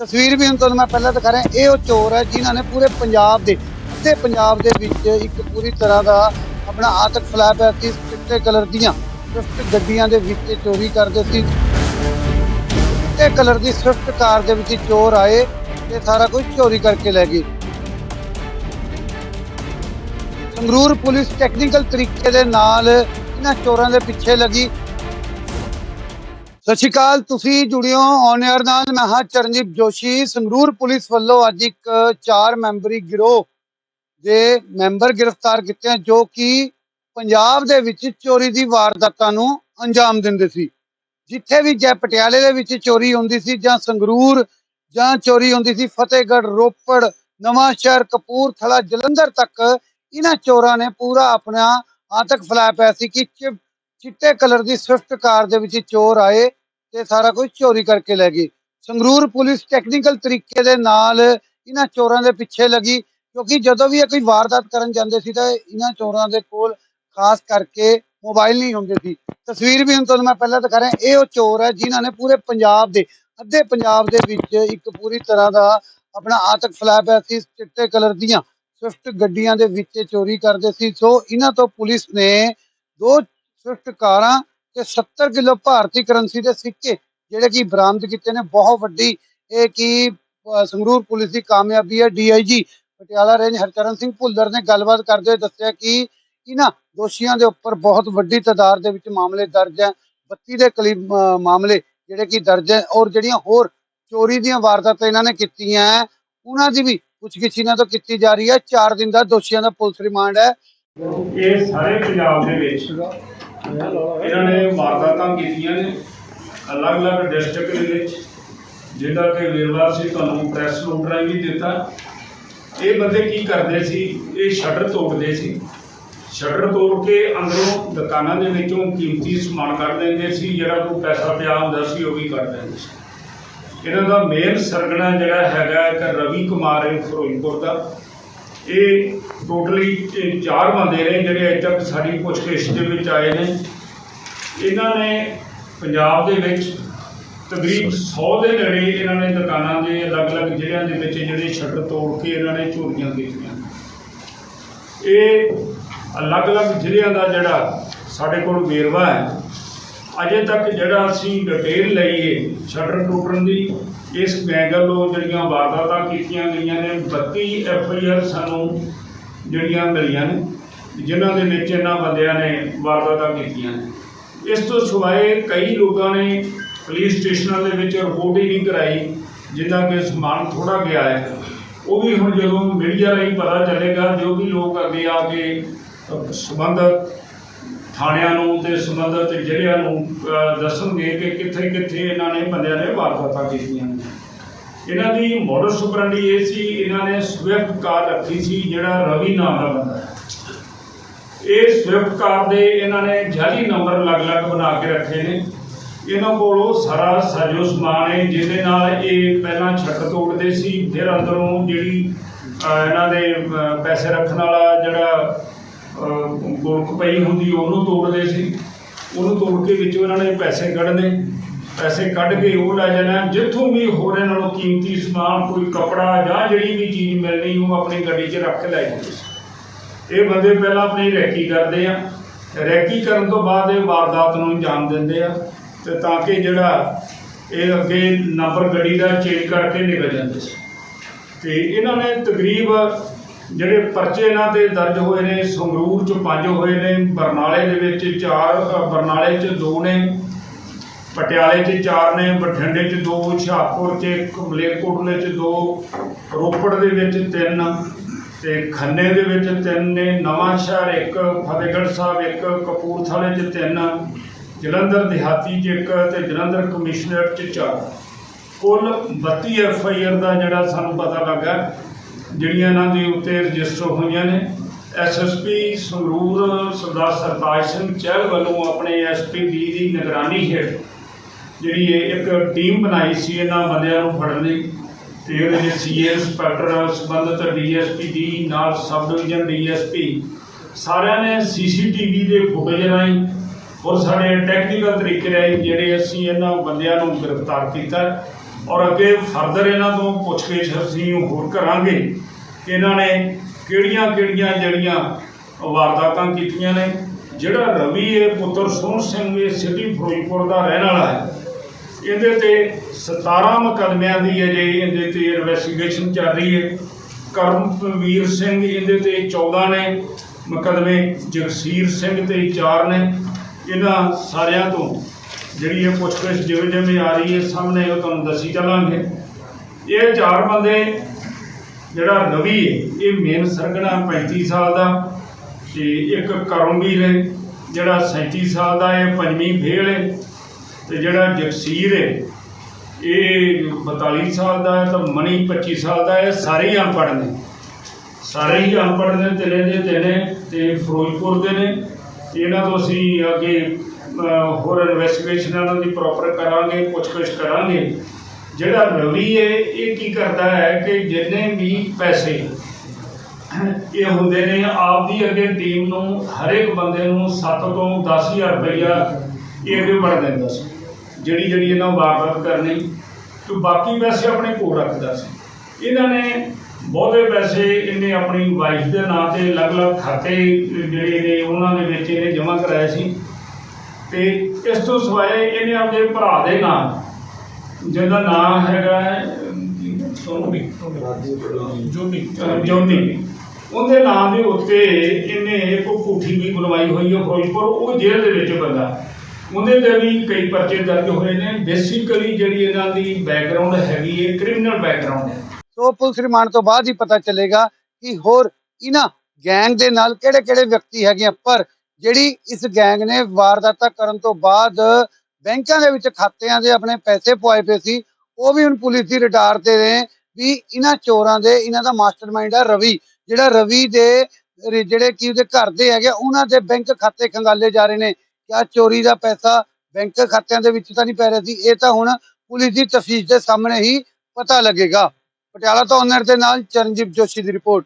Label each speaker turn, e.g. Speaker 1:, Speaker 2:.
Speaker 1: ਤਸਵੀਰ ਵੀ ਹੁਣ ਤੁਹਾਨੂੰ ਮੈਂ ਪਹਿਲਾਂ ਦਿਖਾ ਰਿਹਾ, ਇਹ ਉਹ ਚੋਰ ਹੈ ਜਿਨ੍ਹਾਂ ਨੇ ਪੂਰੇ ਪੰਜਾਬ ਦੇ, ਅੱਧੇ ਪੰਜਾਬ ਦੇ ਵਿੱਚ ਇੱਕ ਪੂਰੀ ਤਰ੍ਹਾਂ ਦਾ ਆਪਣਾ ਆਤਕ ਫੈਲਾਇਆ ਪਿਆ ਸੀ ਚਿੱਟੇ ਕਲਰ ਦੀਆਂ ਸਵਿਫਟ ਗੱਡੀਆਂ ਦੇ ਵਿੱਚ ਚੋਰੀ ਕਰਦੇ ਸੀ। ਚਿੱਟੇ ਕਲਰ ਦੀ ਸਵਿਫਟ ਕਾਰ ਦੇ ਵਿੱਚ ਚੋਰ ਆਏ ਤੇ ਸਾਰਾ ਕੁਝ ਚੋਰੀ ਕਰਕੇ ਲੈ ਗਏ। ਸੰਗਰੂਰ ਪੁਲਿਸ ਟੈਕਨੀਕਲ ਤਰੀਕੇ ਦੇ ਨਾਲ ਇਹਨਾਂ ਚੋਰਾਂ ਦੇ ਪਿੱਛੇ ਲੱਗੀ। ਸਤਿ ਸ਼੍ਰੀ ਅਕਾਲ, ਤੁਸੀਂ ਜੁੜਿਓ ਔਨ 에ਅਰ ਨਾਲ, ਮੈਂ ਹਾਂ ਚਰਨਜੀਤ ਜੋਸ਼ੀ। ਸੰਗਰੂਰ ਪੁਲਿਸ ਵੱਲੋਂ ਅੱਜ ਇੱਕ ਚਾਰ ਮੈਂਬਰੀ ਗਿਰੋਹ ਦੇ ਮੈਂਬਰ ਗ੍ਰਿਫਤਾਰ ਕੀਤੇ ਹਨ, ਜੋ ਕਿ ਪੰਜਾਬ ਦੇ ਵਿੱਚ ਚੋਰੀ ਦੀ ਵਾਰਦਾਤਾਂ ਨੂੰ ਅੰਜਾਮ ਦਿੰਦੇ ਸੀ। ਜਿੱਥੇ ਵੀ ਜੈ ਪਟਿਆਲੇ ਦੇ ਵਿੱਚ ਚੋਰੀ ਹੁੰਦੀ ਸੀ ਜਾਂ ਸੰਗਰੂਰ ਜਾਂ ਚੋਰੀ ਹੁੰਦੀ ਸੀ, ਫਤਿਹਗੜ੍ਹ, ਰੋਪੜ, ਨਵਾਂ ਸ਼ਹਿਰ, ਕਪੂਰਥਲਾ, ਜਲੰਧਰ ਤੱਕ, ਇਹਨਾਂ ਚੋਰਾਂ ਨੇ ਪੂਰਾ ਆਪਣਾ ਆਤਕ ਫੈਲਾਇਆ ਪਿਆ ਸੀ ਕਿ ਚਿ- ਚਿੱਟੇ ਕਲਰ ਦੀ ਸਵਿਫਟ ਕਾਰ ਦੇ ਵਿੱਚ ਚੋਰ ਆਏ ਤੇ ਸਾਰਾ ਕੁਝ ਚੋਰੀ ਕਰਕੇ ਲੈ ਗਏ। ਸੰਗਰੂਰ ਪੁਲਿਸ ਟੈਕਨੀਕਲ ਤਰੀਕੇ ਦੇ ਨਾਲ ਇਹਨਾਂ ਚੋਰਾਂ ਦੇ ਪਿੱਛੇ ਲੱਗੀ, ਕਿਉਂਕਿ ਜਦੋਂ ਵੀ ਇਹ ਕੋਈ ਵਾਰਦਾਤ ਕਰਨ ਜਾਂਦੇ ਸੀ ਤਾਂ ਇਹਨਾਂ ਚੋਰਾਂ ਦੇ ਕੋਲ ਖਾਸ ਕਰਕੇ ਮੋਬਾਈਲ ਨਹੀਂ ਹੁੰਦੇ ਸੀ। ਤਸਵੀਰ ਵੀ ਹੁਣ ਤੁਹਾਨੂੰ ਮੈਂ ਪਹਿਲਾਂ ਦਿਖਾ ਰਿਹਾ, ਇਹ ਉਹ ਚੋਰ ਹੈ ਜਿਨ੍ਹਾਂ ਨੇ ਪੂਰੇ ਪੰਜਾਬ ਦੇ, ਅੱਧੇ ਪੰਜਾਬ ਦੇ ਵਿੱਚ ਇੱਕ ਪੂਰੀ ਤਰ੍ਹਾਂ ਦਾ ਆਪਣਾ ਆਤਕ ਫੈਲਾਇਆ ਸੀ, ਚਿੱਟੇ ਕਲਰ ਦੀਆਂ ਸਵਿਫਟ ਗੱਡੀਆਂ ਦੇ ਵਿੱਚ ਚੋਰੀ ਕਰਦੇ ਸੀ। ਸੋ ਇਹਨਾਂ ਤੋਂ ਪੁਲਿਸ ਨੇ ਦੋ ਸਵਿਫਟ ਕਾਰਾਂ ਤੇ 70 ਕਿਲੋ ਭਾਰਤੀ ਕਰੰਸੀ ਦੇ ਸਿੱਕੇ ਜਿਹੜੇ ਕਿ ਬਰਾਮਦ ਕੀਤੇ ਨੇ। ਬਹੁਤ ਵੱਡੀ ਇਹ ਕੀ ਸੰਗਰੂਰ ਪੁਲਿਸ ਦੀ ਕਾਮਯਾਬੀ ਹੈ। ਡੀਆਈਜੀ ਪਟਿਆਲਾ ਰੇਂਜ ਹਰਚਰਨ ਸਿੰਘ ਭੁੱਲਰ ਨੇ ਗੱਲਬਾਤ ਕਰਦੇ ਹੋਏ ਦੱਸਿਆ ਕਿ ਇਹਨਾਂ ਦੋਸ਼ੀਆਂ ਦੇ ਉੱਪਰ ਬਹੁਤ ਵੱਡੀ ਤਾਦਾਦ ਦੇ ਵਿੱਚ ਮਾਮਲੇ ਦਰਜ ਹੈ। 32 ਦੇ ਕਰੀਬ ਮਾਮਲੇ ਜਿਹੜੇ ਕਿ ਦਰਜ ਹੈ ਔਰ ਜਿਹੜੀਆਂ ਹੋਰ ਚੋਰੀ ਦੀਆਂ ਵਾਰਦਾਤਾਂ ਇਹਨਾਂ ਨੇ ਕੀਤੀਆਂ ਹੈ, ਉਹਨਾਂ ਦੀ ਵੀ ਪੁੱਛਗਿੱਛ ਇਹਨਾਂ ਤੋਂ ਕੀਤੀ ਜਾ ਰਹੀ ਹੈ। 4 ਦਿਨ ਦਾ ਦੋਸ਼ੀਆਂ ਦਾ ਪੁਲਿਸ ਰਿਮਾਂਡ ਹੈ।
Speaker 2: ਇਹ ਸਾਰੇ ਪੰਜਾਬ ਦੇ ਵਿੱਚ ਇਹਨਾਂ ਨੇ ਵਾਰਦਾਤਾਂ ਕੀਤੀਆਂ ਨੇ। ਅਲੱਗ-ਅਲੱਗ ਡਿਸਟ੍ਰਿਕਟ ਦੇ ਵਿੱਚ ਜਿਹਦਾ ਕਿ ਵੇਰਵਾ ਸੀ, ਤੁਹਾਨੂੰ ਪ੍ਰੈਸ ਨੋਟ ਰਾਹੀਂ ਵੀ ਦਿੱਤਾ। ਇਹ ਬੰਦੇ ਕੀ ਕਰਦੇ ਸੀ? ਇਹ ਸ਼ਟਰ ਤੋੜਦੇ ਸੀ। ਸ਼ਟਰ ਤੋੜ ਕੇ ਅੰਦਰੋਂ ਦੁਕਾਨਾਂ ਦੇ ਵਿੱਚੋਂ ਕੀਮਤੀ ਸਮਾਨ ਕੱਢ ਦਿੰਦੇ ਸੀ, ਜਿਹੜਾ ਕੋਈ ਪੈਸਾ ਪਿਆ ਹੁੰਦਾ ਸੀ, ਉਹ ਵੀ ਕੱਢ ਦਿੰਦੇ ਸੀ। ਇਹਨਾਂ ਦਾ ਮੇਨ ਸਰਗਣਾ ਜਿਹੜਾ ਹੈਗਾ ਇੱਕ ਰਵੀ ਕੁਮਾਰ ਹੈ, ਫਿਰੋਜ਼ਪੁਰ ਦਾ। ਇਹ ਟੋਟਲੀ ਚਾਰ ਬੰਦੇ ਨੇ ਜਿਹੜੇ ਅਜੇ ਤੱਕ ਸਾਡੀ ਪੁੱਛਗਿੱਛ ਦੇ ਵਿੱਚ ਆਏ ਨੇ। ਇਹਨਾਂ ਨੇ ਪੰਜਾਬ ਦੇ ਵਿੱਚ ਤਕਰੀਬ 100 ਦੇ ਨੇੜੇ ਇਹਨਾਂ ਨੇ ਦੁਕਾਨਾਂ ਦੇ ਅਲੱਗ-ਅਲੱਗ ਜ਼ਿਲ੍ਹਿਆਂ ਦੇ ਵਿੱਚ ਜਿਹੜੇ ਸ਼ਟਰ ਤੋੜ ਕੇ ਇਹਨਾਂ ਨੇ ਚੋਰੀਆਂ ਕੀਤੀਆਂ ਇਹ ਅਲੱਗ-ਅਲੱਗ ਜ਼ਿਲ੍ਹਿਆਂ ਦਾ ਜਿਹੜਾ ਸਾਡੇ ਕੋਲ ਵੇਰਵਾ ਹੈ। ਅਜੇ ਤੱਕ ਜਿਹੜਾ ਅਸੀਂ ਡਿਟੇਲ ਲਈਏ ਸ਼ਟਰ ਟੁੱਟਣ ਦੀ ਇਸ ਗੈਂਗ ਵੱਲੋਂ ਜਿਹੜੀਆਂ ਵਾਰਦਾਤਾਂ ਕੀਤੀਆਂ ਗਈਆਂ ਨੇ 32 ਐਫ ਆਈ ਆਰ ਸਾਨੂੰ ਜਿਹੜੀਆਂ ਮਿਲੀਆਂ ਨੇ ਜਿਨ੍ਹਾਂ ਦੇ ਵਿੱਚ ਇਹਨਾਂ ਬੰਦਿਆਂ ਨੇ ਵਾਰਦਾਤਾਂ ਕੀਤੀਆਂ ਨੇ। ਇਸ ਤੋਂ ਸਿਵਾਏ ਕਈ ਲੋਕਾਂ ਨੇ ਪੁਲਿਸ ਸਟੇਸ਼ਨਾਂ ਦੇ ਵਿੱਚ ਰਿਪੋਰਟ ਹੀ ਨਹੀਂ ਕਰਾਈ ਜਿਨ੍ਹਾਂ ਕੇ ਸਮਾਨ ਥੋੜਾ ਗਿਆ ਹੈ। ਉਹ ਵੀ ਹੁਣ ਜਦੋਂ ਮੀਡੀਆ ਰਾਹੀਂ ਪਤਾ ਚੱਲੇਗਾ ਜੋ ਵੀ ਲੋਕ ਅੱਗੇ ਆ ਕੇ ਅਹ, ਥਾਣਿਆਂ ਨੂੰ ਤੇ ਸੰਬੰਧਿਤ ਜ਼ਿਲ੍ਹਿਆਂ ਨੂੰ ਦੱਸਣਗੇ ਕਿ ਕਿੱਥੇ ਕਿੱਥੇ ਇਹਨਾਂ ਨੇ ਬੰਦਿਆਂ ਨੇ ਵਾਰਦਾਤਾਂ ਕੀਤੀਆਂ ਨੇ। ਇਹਨਾਂ ਦੀ ਮੋਡਸ ਸੁਪਰੰਡੀ ਇਹ ਸੀ, ਇਹਨਾਂ ਨੇ ਸਵਿਫਟ ਕਾਰ ਰੱਖੀ ਸੀ, ਜਿਹੜਾ ਰਵੀ ਨਾਮ ਦਾ ਬੰਦਾ ਹੈ। ਇਹ ਸਵਿਫਟ ਕਾਰ ਦੇ ਇਹਨਾਂ ਨੇ ਜਾਲੀ ਨੰਬਰ ਅਲੱਗ-ਅਲੱਗ ਬਣਾ ਕੇ ਰੱਖੇ ਨੇ। ਇਹਨਾਂ ਕੋਲ ਉਹ ਸਾਰਾ ਸਾਜੋ ਸਮਾਨ ਹੈ, ਜਿਹਦੇ ਨਾਲ ਇਹ ਪਹਿਲਾਂ ਛੱਟ ਤੋੜਦੇ ਸੀ, ਫਿਰ ਅੰਦਰੋਂ ਜਿਹੜੀ ਇਹਨਾਂ ਦੇ ਪੈਸੇ ਰੱਖਣ ਵਾਲਾ ਜਿਹੜਾ ਗੋਲਕ ਪਈ ਹੁੰਦੀ, ਉਹਨੂੰ ਤੋੜਦੇ ਸੀ। ਉਹਨੂੰ ਤੋੜ ਕੇ ਵਿੱਚੋਂ ਇਹਨਾਂ ਨੇ ਪੈਸੇ ਕੱਢਣੇ ਪੈਸੇ ਕੱਢ ਕੇ ਉਹ ਲੈ ਜਾਣਾ। ਜਿੱਥੋਂ ਵੀ ਹੋਰ ਇਹਨਾਂ ਨੂੰ ਕੀਮਤੀ ਸਮਾਨ, ਕੋਈ ਕਪੜਾ ਜਾਂ ਜਿਹੜੀ ਵੀ ਚੀਜ਼ ਮਿਲਣੀ, ਉਹ ਆਪਣੀ ਗੱਡੀ 'ਚ ਰੱਖ ਕੇ ਲੈ ਜਾਂਦੇ ਸੀ। ਇਹ ਬੰਦੇ ਪਹਿਲਾਂ ਆਪਣੀ ਰੈਕੀ ਕਰਦੇ ਆ। ਰੈਕੀ ਕਰਨ ਤੋਂ ਬਾਅਦ ਇਹ ਵਾਰਦਾਤ ਨੂੰ ਅੰਜਾਮ ਦਿੰਦੇ ਆ ਤੇ ਤਾਂ ਕਿ ਜਿਹੜਾ ਇਹ ਅੱਗੇ ਨੰਬਰ ਗੱਡੀ ਦਾ ਚੇਂਜ ਕਰਕੇ ਨਿਕਲ ਜਾਂਦੇ ਸੀ। ਤੇ ਇਹਨਾਂ ਨੇ ਤਕਰੀਬ ਜਿਹੜੇ ਪਰਚੇ ਇਹਨਾਂ ਤੇ ਦਰਜ ਹੋਏ ਨੇ, ਸੰਗਰੂਰ ਚ ਪੰਜ ਹੋਏ ਨੇ, ਬਰਨਾਲੇ ਦੇ ਵਿੱਚ ਚਾਰ ਬਰਨਾਲੇ ਚ ਦੋ ਨੇ, ਪਟਿਆਲੇ ਚ ਚਾਰ ਨੇ, ਬਠਿੰਡੇ ਚ ਦੋ, ਹੁਸ਼ਿਆਰਪੁਰ ਚ ਇੱਕ, ਮਲੇਰਕੋਟਲੇ ਚ ਦੋ, ਰੋਪੜ ਦੇ ਵਿੱਚ ਤਿੰਨ ਤੇ ਖੰਨੇ ਦੇ ਵਿੱਚ ਤਿੰਨ ਨੇ, ਨਵਾਂ ਸ਼ਹਿਰ ਇੱਕ, ਫਤਿਹਗੜ੍ਹ ਸਾਹਿਬ ਇੱਕ, ਕਪੂਰਥਲੇ ਚ ਤਿੰਨ, ਜਲੰਧਰ ਦਿਹਾਤੀ ਚ ਇੱਕ ਤੇ ਜਲੰਧਰ ਕਮਿਸ਼ਨਰੇਟ ਚ ਚਾਰ। ਕੁੱਲ 32 ਐਫ ਆਈ ਆਰ ਦਾ ਜਿਹੜਾ ਸਾਨੂੰ ਪਤਾ ਲੱਗਾ ਜਿਹੜੀਆਂ ਇਹਨਾਂ ਦੇ ਉੱਤੇ ਰਜਿਸਟਰ ਹੋਈਆਂ ਨੇ, S S P Sangrur Sardar Sartaj Singh Chahal ਵੱਲੋਂ ਆਪਣੇ ਐਸ ਪੀ ਦੀ ਦੀ ਨਿਗਰਾਨੀ ਹੇਠ ਜਿਹੜੀ ਇਹ ਇੱਕ ਟੀਮ ਬਣਾਈ ਸੀ ਇਹਨਾਂ ਬੰਦਿਆਂ ਨੂੰ ਫੜਨ ਲਈ ਤੇ ਉਹਦੇ ਵਿੱਚ ਸੀਏ ਇੰਸਪੈਕਟਰ ਸੰਬੰਧਿਤ ਡੀਐਸਪੀ ਦੀ ਨਾਲ ਸਬ ਡਿਵੀਜ਼ਨ ਡੀਐਸਪੀ ਸਾਰਿਆਂ ਨੇ ਸੀਸੀਟੀਵੀ ਦੇ ਫੁਟੇਜ ਰਾਹੀਂ ਔਰ ਸਾਡੇ ਟੈਕਨੀਕਲ ਤਰੀਕੇ ਰਾਹੀਂ ਜਿਹੜੇ ਅਸੀਂ ਇਹਨਾਂ ਬੰਦਿਆਂ ਨੂੰ ਗ੍ਰਿਫਤਾਰ ਕੀਤਾ। ਔਰ ਅੱਗੇ ਫਰਦਰ ਇਹਨਾਂ ਤੋਂ ਪੁੱਛਗਿੱਛ ਅਸੀਂ ਹੋਰ ਕਰਾਂਗੇ ਕਿ ਇਹਨਾਂ ਨੇ ਕਿਹੜੀਆਂ ਕਿਹੜੀਆਂ ਜਿਹੜੀਆਂ ਵਾਰਦਾਤਾਂ ਕੀਤੀਆਂ ਨੇ, ਜਿਹੜਾ ਰਵੀ ਹੈ ਪੁੱਤਰ ਸੋਹਣ ਸਿੰਘ ਇਹ ਸਿਟੀ ਫਿਰੋਜ਼ਪੁਰ ਦਾ ਰਹਿਣ ਵਾਲਾ ਹੈ। ਇਹਦੇ ਤੇ 17 ਮੁਕੱਦਮਿਆਂ ਦੀ ਅਜੇ ਇਹਦੇ ਤੇ ਇਨਵੈਸਟੀਗੇਸ਼ਨ ਚੱਲ ਰਹੀ ਹੈ। ਕਰਮਵੀਰ ਸਿੰਘ ਇਹਦੇ ਤੇ 14 ਨੇ, ਮੁਕੱਦਮੇ ਜਗਸੀਰ ਸਿੰਘ ਤੇ 4 ਨੇ। ਇਹਨਾਂ ਸਾਰਿਆਂ ਤੋਂ ਜਿਹੜੀ ਇਹ ਪੁੱਛਗਿੱਛ ਜਿਵੇਂ ਜਿਵੇਂ ਆ ਰਹੀ ਹੈ, ਸਾਹਮਣੇ ਉਹ ਤੁਹਾਨੂੰ ਦੱਸੀ ਚੱਲਾਂਗੇ। ਇਹ ਚਾਰ ਬੰਦੇ, ਜਿਹੜਾ ਰਵੀ ਹੈ, ਇਹ ਮੇਨ ਸਰਗਣਾ 35 ਸਾਲ ਦਾ ਤੇ ਇੱਕ ਕਰਮਵੀਰ ਹੈ, ਜਿਹੜਾ 37 ਸਾਲ ਦਾ ਹੈ ਪੰਜਵੀਂ ਫੇਲ ਹੈ ਤੇ ਜਿਹੜਾ ਜਗਸੀਰ ਹੈ, ਇਹ 42 ਸਾਲ ਦਾ ਹੈ ਤਾਂ ਮਣੀ 25 ਸਾਲ ਦਾ ਹੈ, ਸਾਰੇ ਹੀ ਅਨਪੜ੍ਹ ਨੇ। ਸਾਰੇ ਹੀ ਅਨਪੜ੍ਹ ਨੇ, ਤਿੰਨੇ ਦੇ ਤਿੰਨੇ ਤੇ ਫਿਰੋਜ਼ਪੁਰ ਦੇ ਨੇ। ਇਹਨਾਂ ਤੋਂ ਅਸੀਂ ਅੱਗੇ ਹੋਰ ਇਨਵੈਸਟੀਗੇਸ਼ਨ ਇਹਨਾਂ ਦੀ ਪ੍ਰੋਪਰ ਕਰਾਂਗੇ, ਪੁੱਛਗਿੱਛ ਕਰਾਂਗੇ। ਜਿਹੜਾ ਰਵੀ ਹੈ, ਇਹ ਕੀ ਕਰਦਾ ਹੈ ਕਿ ਜਿੰਨੇ ਵੀ ਪੈਸੇ ਇਹ ਹੁੰਦੇ ਨੇ ਆਪ ਦੀ ਅੱਗੇ ਟੀਮ ਨੂੰ ਹਰੇਕ ਬੰਦੇ ਨੂੰ 7 ਤੋਂ 10000 ਰੁਪਈਆ ਇਹ ਅੱਗੇ ਵੜ ਦਿੰਦਾ ਸੀ। ਜਿਹੜੀ ਜਿਹੜੀ ਇਹਨਾਂ ਵਾਰਦਾਤ ਕਰਨੀ, ਤੇ ਬਾਕੀ ਪੈਸੇ ਆਪਣੇ ਕੋਲ ਰੱਖਦਾ ਸੀ। ਇਹਨਾਂ ਨੇ ਬਹੁਤੇ ਪੈਸੇ ਇਹਨੇ ਆਪਣੀ ਵਾਈਫ ਦੇ ਨਾਂ ਤੇ ਅਲੱਗ-ਅਲੱਗ ਖਾਤੇ ਜਿਹੜੇ ਨੇ, ਉਹਨਾਂ ਦੇ ਵਿੱਚ ਇਹਨੇ ਜਮ੍ਹਾਂ ਕਰਾਏ ਸੀ। ਤੇ ਇਸ ਤੋਂ ਸਿਵਾਏ ਇਹਨੇ ਆਪਣੇ ਭਰਾ ਦੇ ਨਾਂ ਜਿਹਦਾ ਨਾਮ ਹੈਗਾ, ਸੋਨੀ, ਜੋਨੀ ਜੋਨੀ। ਉਹਦੇ ਨਾਮ ਦੇ ਉੱਤੇ ਇਹਨੇ ਇੱਕ ਕੋਠੀ ਵੀ ਬਣਵਾਈ ਹੋਈ ਹੈ ਫਿਰੋਜ਼ਪੁਰ, ਉਹ ਜੇਲ੍ਹ ਦੇ ਵਿੱਚ ਬੰਦਾ। ਉਹਦੇ ਤੇ ਵੀ ਕਈ ਪਰਚੇ ਦਰਜ ਹੋਏ ਨੇ। ਬੇਸਿਕਲੀ ਜਿਹੜੀ ਇਹਨਾਂ ਦੀ ਬੈਕਗ੍ਰਾਉਂਡ ਹੈਗੀ ਹੈ ਕ੍ਰਿਮੀਨਲ ਬੈਕਗ੍ਰਾਉਂਡ ਹੈ।
Speaker 1: ਸੋ ਪੁਲਿਸ ਰਿਮਾਂਡ ਤੋਂ ਬਾਅਦ ਹੀ ਪਤਾ ਚੱਲੇਗਾ ਕਿ ਹੋਰ ਇਹਨਾਂ ਗੈਂਗ ਦੇ ਨਾਲ ਕਿਹੜੇ-ਕਿਹੜੇ ਵਿਅਕਤੀ ਹੈਗੇ ਆ। ਪਰ ਜਿਹੜੀ ਇਸ ਗੈਂਗ ਨੇ ਵਾਰਦਾਤਾਂ ਕਰਨ ਤੋਂ ਬਾਅਦ ਬੈਂਕਾਂ ਦੇ ਵਿੱਚ ਖਾਤਿਆਂ ਦੇ ਆਪਣੇ ਪੈਸੇ ਪਵਾਏ ਪਏ ਸੀ ਉਹ ਵੀ ਹੁਣ ਪੁਲਿਸ ਦੀ ਰਡਾਰ ਤੇ ਨੇ ਵੀ ਇਹਨਾਂ ਚੋਰਾਂ ਦੇ ਇਹਨਾਂ ਦਾ ਮਾਸਟਰਮਾਈਂਡ ਆ ਰਵੀ ਜਿਹੜਾ ਰਵੀ ਦੇ ਜਿਹੜੇ ਕੀ ਉਹਦੇ ਘਰ ਦੇ ਹੈਗੇ ਆ, ਉਹਨਾਂ ਦੇ ਬੈਂਕ ਖਾਤੇ ਖੰਗਾਲੇ ਜਾ ਰਹੇ ਨੇ। ਕਿਆ ਚੋਰੀ ਦਾ ਪੈਸਾ ਬੈਂਕ ਖਾਤਿਆਂ ਦੇ ਵਿੱਚ ਤਾਂ ਨਹੀਂ ਪੈ ਰਿਹਾ ਸੀ ਇਹ ਤਾਂ ਹੁਣ ਪੁਲਿਸ ਦੀ ਤਫਤੀਸ਼ ਦੇ ਸਾਹਮਣੇ ਹੀ ਪਤਾ ਲੱਗੇਗਾ। ਪਟਿਆਲਾ ਤੋਂ ਓਨਰ ਦੇ ਨਾਲ ਚਰਨਜੀਤ ਜੋਸ਼ੀ ਦੀ ਰਿਪੋਰਟ।